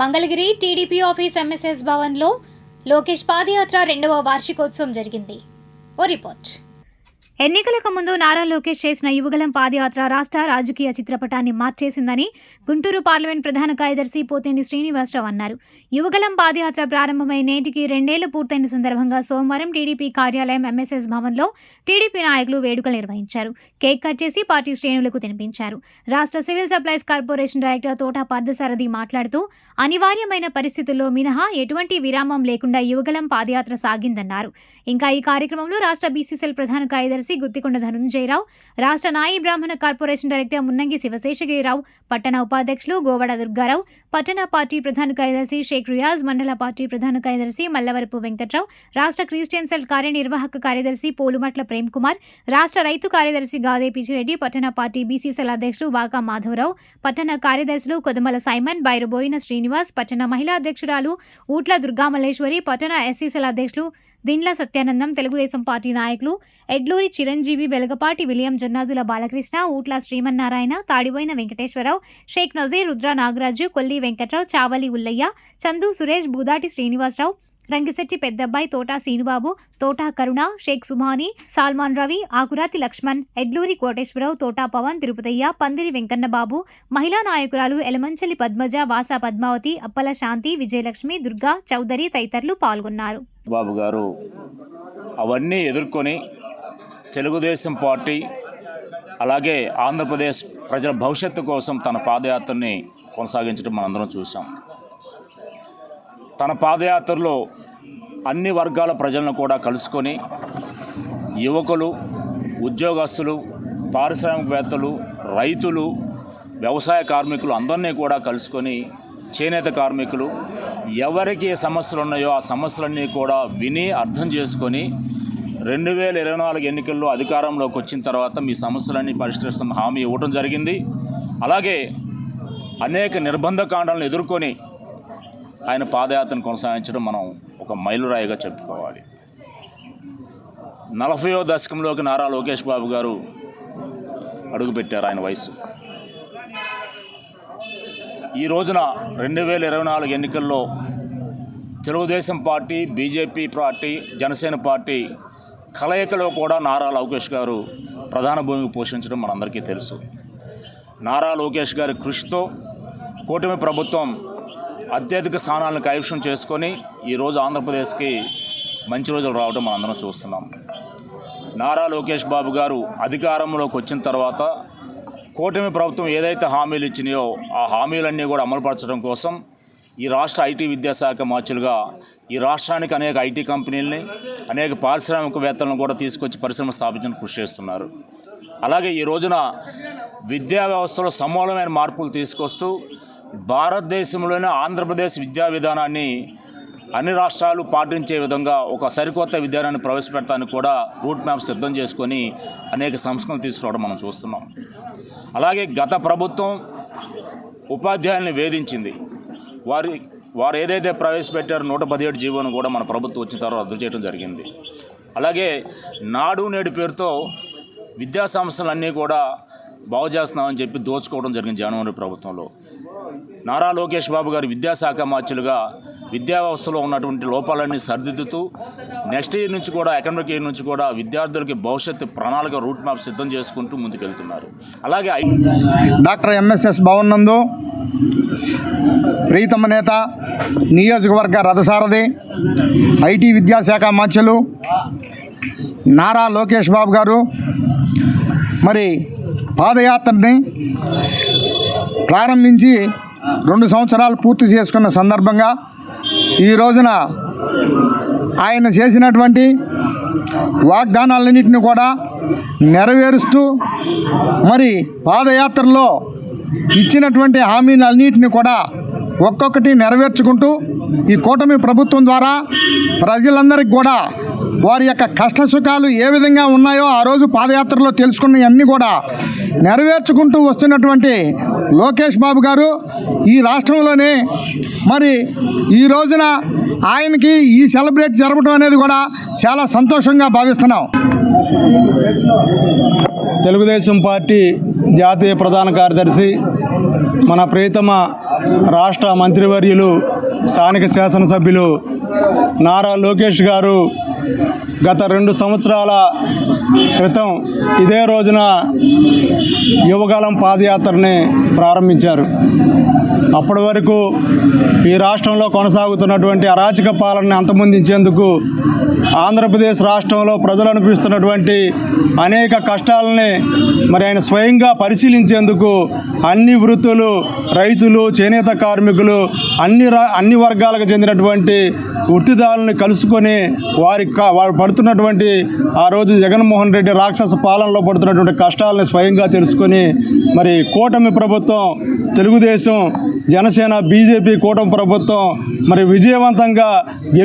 Mangalagiri TDP office MSS భవన్లో లోకేష్ పాదయాత్ర రెండవ వార్షికోత్సవం జరిగింది. ఓ రిపోర్ట్. ఎన్నికలకు ముందు నారా లోకేష్ చేసిన యువగలం పాదయాత్ర రాష్ట్ర రాజకీయ చిత్రపటాన్ని మార్చేసిందని గుంటూరు పార్లమెంట్ ప్రధాన కార్యదర్శి పోతేని శ్రీనివాసరావు అన్నారు. యువగలం పాదయాత్ర ప్రారంభమై నేటికి రెండేళ్ళు పూర్తయిన సందర్భంగా సోమవారం టీడీపీ కార్యాలయం ఎంఎస్ఎస్ భవన్లో టీడీపీ నాయకులు వేడుకలు నిర్వహించారు. కేక్ కట్ చేసి పార్టీ శ్రేణులకు తినిపించారు. రాష్ట్ర సివిల్ సప్లైస్ కార్పొరేషన్ డైరెక్టర్ తోట పార్థసారథి మాట్లాడుతూ అనివార్యమైన పరిస్థితుల్లో మినహా ఎటువంటి విరామం లేకుండా యువగలం పాదయాత్ర సాగిందన్నారు. ఇంకా ఈ కార్యక్రమంలో రాష్ట్ర బీసీసీఎల్ ప్రధాన కార్యదర్శి గుత్తికొండ ధనుంజయరావు రాష్ట్ర నాయి బ్రాహ్మణ కార్పొరేషన్ డైరెక్టర్ మున్నంగి శివశేషగిరిరావు పట్టణ ఉపాధ్యక్షులు గోవడ దుర్గారావు పట్టణ పార్టీ ప్రధాన కార్యదర్శి షేక్ రియాజ్ మండల పార్టీ ప్రధాన కార్యదర్శి మల్లవరపు వెంకట్రావు రాష్ట్ర క్రిస్టియన్ సెల్ కార్యనిర్వాహక కార్యదర్శి పోలుమట్ల ప్రేమ్ కుమార్ రాష్ట్ర రైతు కార్యదర్శి గాదే పిచ్చిరెడ్డి పట్టణ పార్టీ బీసీసీఎల్ అధ్యక్షుడు వాకా మాధవరావు పట్టణ కార్యదర్శులు కొదమల సైమన్ బైరబోయిన శ్రీనివాస్ పట్టణ మహిళా అధ్యక్షురాలు ఊట్ల దుర్గామల్లేశ్వరి పట్టణ ఎస్సీసీఎల్ అధ్యక్షులు దిండ్ల సత్యానందం తెలుగుదేశం పార్టీ నాయకులు ఎడ్లూరి చిరంజీవి వెలగపాటి విలియం జన్నాదుల బాలకృష్ణ ఊట్ల శ్రీమన్నారాయణ తాడిపోయిన వెంకటేశ్వరరావు షేక్ నజీర్ రుద్ర నాగరాజు కొల్లి వెంకట్రావు చావలి ఉల్లయ్య చందు సురేష్ బూదాటి శ్రీనివాసరావు రంగిశెట్టి పెద్దబ్బాయి తోటా సీనుబాబు తోటా కరుణ షేక్ సుమాని సాల్మాన్ రవి ఆకురాతి లక్ష్మణ్ ఎడ్లూరి కోటేశ్వరరావు తోటా పవన్ తిరుపతయ్య పందిరి వెంకన్నబాబు మహిళా నాయకురాలు ఎలమంచలి పద్మజ వాస పద్మావతి అప్పల శాంతి విజయలక్ష్మి దుర్గా చౌదరి తదితరులు పాల్గొన్నారు. బాబు గారు అవన్నీ ఎదుర్కొని తెలుగుదేశం పార్టీ అలాగే ఆంధ్రప్రదేశ్ ప్రజల భవిష్యత్తు కోసం తన పాదయాత్రని కొనసాగించడం మనందరం చూసాం తన పాదయాత్రలో అన్ని వర్గాల ప్రజలను కూడా కలుసుకొని యువకులు ఉద్యోగస్తులు పారిశ్రామికవేత్తలు రైతులు వ్యవసాయ కార్మికులు అందరినీ కూడా కలుసుకొని చేనేత కార్మికులు ఎవరికి ఏ సమస్యలు ఉన్నాయో ఆ సమస్యలన్నీ కూడా విని అర్థం చేసుకొని రెండు వేల ఇరవై నాలుగు ఎన్నికల్లో అధికారంలోకి వచ్చిన తర్వాత మీ సమస్యలన్నీ పరిష్కరిస్తున్న హామీ ఇవ్వటం జరిగింది. అలాగే అనేక నిర్బంధ కాండాలను ఎదుర్కొని ఆయన పాదయాత్రను కొనసాగించడం మనం ఒక మైలురాయిగా చెప్పుకోవాలి. నలభయో దశకంలోకి నారా లోకేష్ బాబు గారు అడుగుపెట్టారు ఆయన వయసు. ఈ రోజున రెండు వేల ఇరవై నాలుగు ఎన్నికల్లో Telugu Desam party BJP party Janasena party కలయికలో కూడా నారా లోకేష్ గారు ప్రధాన భూమికి పోషించడం మనందరికీ తెలుసు. నారా లోకేష్ గారి కృషితో కూటమి ప్రభుత్వం అత్యధిక స్థానాలను కైవసం చేసుకొని ఈరోజు ఆంధ్రప్రదేశ్కి మంచి రోజులు రావడం మనందరం చూస్తున్నాం. నారా లోకేష్ బాబు గారు అధికారంలోకి వచ్చిన తర్వాత కూటమి ప్రభుత్వం ఏదైతే హామీలు ఇచ్చినాయో ఆ హామీలన్నీ కూడా అమలుపరచడం కోసం ఈ రాష్ట్ర ఐటీ విద్యాశాఖ మార్చులుగా ఈ రాష్ట్రానికి అనేక ఐటీ కంపెనీలని అనేక పారిశ్రామికవేత్తలను కూడా తీసుకొచ్చి పరిశ్రమ స్థాపించడానికి కృషి చేస్తున్నారు. అలాగే ఈ రోజున విద్యా వ్యవస్థలో సమూలమైన మార్పులు తీసుకొస్తూ భారతదేశంలోనే ఆంధ్రప్రదేశ్ విద్యా విధానాన్ని అన్ని రాష్ట్రాలు పాటించే విధంగా ఒక సరికొత్త విధానాన్ని ప్రవేశపెడతానికి కూడా రూట్ మ్యాప్ సిద్ధం చేసుకొని అనేక సంస్కరణలు తీసుకురావడం మనం చూస్తున్నాం. అలాగే గత ప్రభుత్వం ఉపాధ్యాయుల్ని వేధించింది. వారి వారు ఏదైతే ప్రవేశపెట్టారో నూట పదిహేడు జీవోను కూడా మన ప్రభుత్వం వచ్చిన తర్వాత రద్దు చేయడం జరిగింది. అలాగే నాడు నేడు పేరుతో విద్యా సంస్థలన్నీ కూడా బాగు చేస్తున్నామని చెప్పి దోచుకోవడం జరిగింది జగన్మోహన్ ప్రభుత్వంలో. నారా లోకేష్ బాబు గారు విద్యాశాఖ మార్చులుగా విద్యా వ్యవస్థలో ఉన్నటువంటి లోపాలన్నీ సరిదిద్దుతూ నెక్స్ట్ ఇయర్ నుంచి కూడా అకాడమిక్ ఇయర్ నుంచి కూడా విద్యార్థులకి భవిష్యత్తు ప్రణాళిక రూట్ మ్యాప్ సిద్ధం చేసుకుంటూ ముందుకెళ్తున్నారు. అలాగే డాక్టర్ ఎంఎస్ఎస్ భవన్ నందు ప్రీతమ నేత నియోజకవర్గ రథసారథి ఐటీ విద్యాశాఖ మాధ్యులు నారా లోకేష్ బాబు గారు మరి పాదయాత్రని ప్రారంభించి రెండు సంవత్సరాలు పూర్తి చేసుకున్న సందర్భంగా ఈ రోజున ఆయన చేసినటువంటి వాగ్దానాలన్నింటినీ కూడా నెరవేరుస్తూ మరి పాదయాత్రలో ఇచ్చినటువంటి హామీలన్నింటినీ కూడా ఒక్కొక్కటి నెరవేర్చుకుంటూ ఈ కూటమి ప్రభుత్వం ద్వారా ప్రజలందరికీ కూడా వారి యొక్క కష్ట సుఖాలు ఏ విధంగా ఉన్నాయో ఆ రోజు పాదయాత్రలో తెలుసుకున్నవన్నీ కూడా నెరవేర్చుకుంటూ వస్తున్నటువంటి లోకేష్ బాబు గారు ఈ రాష్ట్రంలోనే మరి ఈ రోజున ఆయనకి ఈ సెలబ్రేట్ జరపడం అనేది కూడా చాలా సంతోషంగా భావిస్తున్నాం. తెలుగుదేశం పార్టీ జాతీయ ప్రధాన కార్యదర్శి మన ప్రియతమ రాష్ట్ర మంత్రివర్యులు స్థానిక శాసనసభ్యులు నారా లోకేష్ గారు గత రెండు సంవత్సరాల క్రితం ఇదే రోజున యువగలం పాదయాత్రని ప్రారంభించారు. అప్పటి వరకు ఈ రాష్ట్రంలో కొనసాగుతున్నటువంటి అరాచక పాలనని అంతమొందించేందుకు ఆంధ్రప్రదేశ్ రాష్ట్రంలో ప్రజలు అనిపిస్తున్నటువంటి అనేక కష్టాలని మరి ఆయన స్వయంగా పరిశీలించేందుకు అన్ని వృత్తులు రైతులు చేనేత కార్మికులు అన్ని రా అన్ని వర్గాలకు చెందినటువంటి వృత్తిదారులను కలుసుకొని వారి వారు పడుతున్నటువంటి ఆ రోజు జగన్మోహన్ రెడ్డి రాక్షస పాలనలో పడుతున్నటువంటి కష్టాలను స్వయంగా తెలుసుకొని మరి కూటమి ప్రభుత్వం తెలుగుదేశం జనసేన బీజేపీ కూటమి ప్రభుత్వం మరి విజయవంతంగా